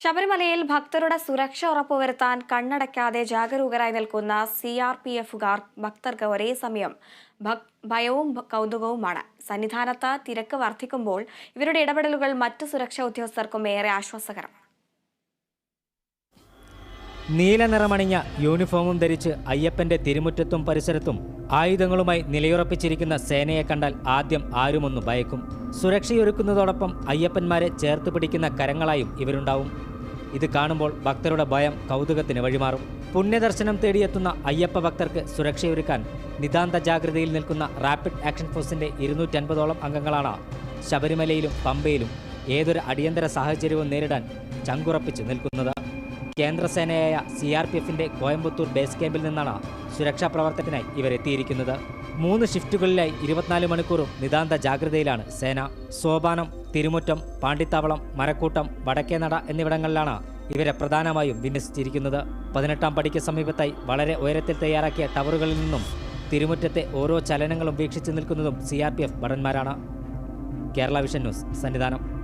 ശബരിമലയിൽ ഭക്തരുടെ സുരക്ഷ ഉറപ്പുവരുത്താൻ കണ്ണടയ്ക്കാതെ ജാഗരൂകരായി നിൽക്കുന്ന സി ആർ പി എഫുകാർ ഭക്തർക്ക് ഒരേ സമയം ഭയവും കൗതുകവുമാണ്. സന്നിധാനത്ത് തിരക്ക് വർദ്ധിക്കുമ്പോൾ ഇവരുടെ ഇടപെടലുകൾ മറ്റു സുരക്ഷാ ഉദ്യോഗസ്ഥർക്കും ഏറെ ആശ്വാസകരമാണ് നീല നിറമണിഞ്ഞ യൂണിഫോമും ധരിച്ച് അയ്യപ്പന്റെ തിരുമുറ്റത്തും പരിസരത്തും ആയുധങ്ങളുമായി നിലയുറപ്പിച്ചിരിക്കുന്ന സേനയെ കണ്ടാൽ ആദ്യം ആരുമൊന്നു ഭയക്കും. സുരക്ഷയൊരുക്കുന്നതോടൊപ്പം അയ്യപ്പന്മാരെ ചേർത്ത് പിടിക്കുന്ന കരങ്ങളായും ഇവരുണ്ടാവും. ഇത് കാണുമ്പോൾ ഭക്തരുടെ ഭയം കൗതുകത്തിന് വഴിമാറും. പുണ്യദർശനം തേടിയെത്തുന്ന അയ്യപ്പ ഭക്തർക്ക് സുരക്ഷയൊരുക്കാൻ നിതാന്ത ജാഗ്രതയിൽ നിൽക്കുന്ന റാപ്പിഡ് ആക്ഷൻ ഫോഴ്സിന്റെ ഇരുന്നൂറ്റൻപതോളം അംഗങ്ങളാണ് ശബരിമലയിലും പമ്പയിലും ഏതൊരു അടിയന്തര സാഹചര്യവും നേരിടാൻ ചങ്കുറപ്പിച്ച് നിൽക്കുന്നത്. കേന്ദ്രസേനയായ സി ആർ പി എഫിന്റെ കോയമ്പത്തൂർ ബേസ് ക്യാമ്പിൽ നിന്നാണ് സുരക്ഷാ പ്രവർത്തനത്തിനായി ഇവരെത്തിയിരിക്കുന്നത്. മൂന്ന് ഷിഫ്റ്റുകളിലായി ഇരുപത്തിനാല് മണിക്കൂറും നിതാന്ത ജാഗ്രതയിലാണ് സേന. സോപാനം തിരുമുറ്റം പാണ്ടിത്താവളം മരക്കൂട്ടം വടക്കേനട എന്നിവിടങ്ങളിലാണ് ഇവരെ പ്രധാനമായും വിന്യസിച്ചിരിക്കുന്നത്. പതിനെട്ടാം പടിക്ക് സമീപത്തായി വളരെ ഉയരത്തിൽ തയ്യാറാക്കിയ ടവറുകളിൽ നിന്നും തിരുമുറ്റത്തെ ഓരോ ചലനങ്ങളും വീക്ഷിച്ചു നിൽക്കുന്നതും C R P F ഭടന്മാരാണ്. Kerala vision news Sannidhanam.